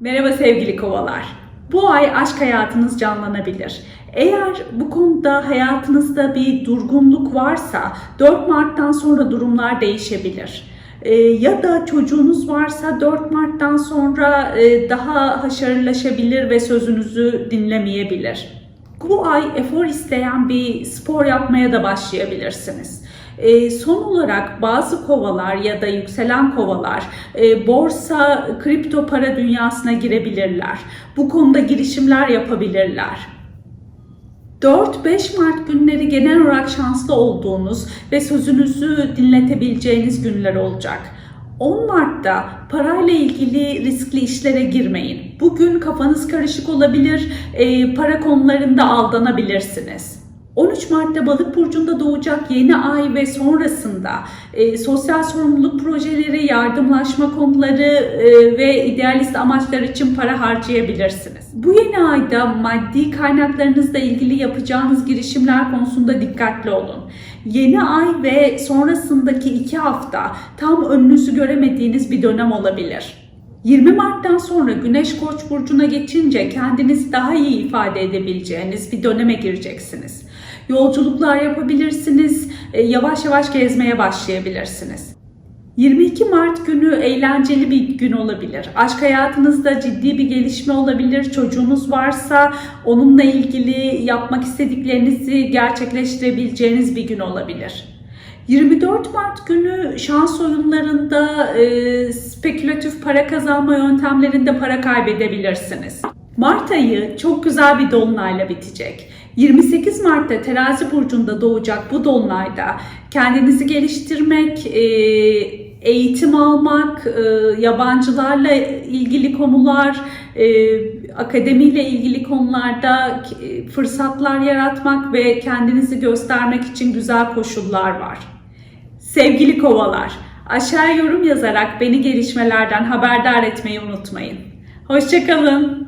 Merhaba sevgili kovalar. Bu ay aşk hayatınız canlanabilir. Eğer bu konuda hayatınızda bir durgunluk varsa 4 Mart'tan sonra durumlar değişebilir. Ee, ya da çocuğunuz varsa 4 Mart'tan sonra e, daha haşarılaşabilir ve sözünüzü dinlemeyebilir. Bu ay efor isteyen bir spor yapmaya da başlayabilirsiniz. E, son olarak bazı kovalar ya da yükselen kovalar e, borsa, kripto para dünyasına girebilirler. Bu konuda girişimler yapabilirler. 4-5 Mart günleri genel olarak şanslı olduğunuz ve sözünüzü dinletebileceğiniz günler olacak. 10 Mart'ta parayla ilgili riskli işlere girmeyin. Bugün kafanız karışık olabilir, e, para konularında aldanabilirsiniz. 13 Mart'ta Balık burcunda doğacak yeni ay ve sonrasında e, sosyal sorumluluk projeleri, yardımlaşma konuları e, ve idealist amaçlar için para harcayabilirsiniz. Bu yeni ayda maddi kaynaklarınızla ilgili yapacağınız girişimler konusunda dikkatli olun. Yeni ay ve sonrasındaki iki hafta tam önünüzü göremediğiniz bir dönem olabilir. 20 Mart'tan sonra Güneş Koç burcuna geçince kendinizi daha iyi ifade edebileceğiniz bir döneme gireceksiniz. Yolculuklar yapabilirsiniz, e, yavaş yavaş gezmeye başlayabilirsiniz. 22 Mart günü eğlenceli bir gün olabilir. Aşk hayatınızda ciddi bir gelişme olabilir. Çocuğunuz varsa onunla ilgili yapmak istediklerinizi gerçekleştirebileceğiniz bir gün olabilir. 24 Mart günü şans oyunlarında e, spekülatif para kazanma yöntemlerinde para kaybedebilirsiniz. Mart ayı çok güzel bir dolunayla bitecek. 28 Mart'ta Terazi burcunda doğacak bu dolunayda kendinizi geliştirmek, e, eğitim almak, e, yabancılarla ilgili konular, e, akademiyle ilgili konularda e, fırsatlar yaratmak ve kendinizi göstermek için güzel koşullar var. Sevgili kovalar, aşağı yorum yazarak beni gelişmelerden haberdar etmeyi unutmayın. Hoşçakalın.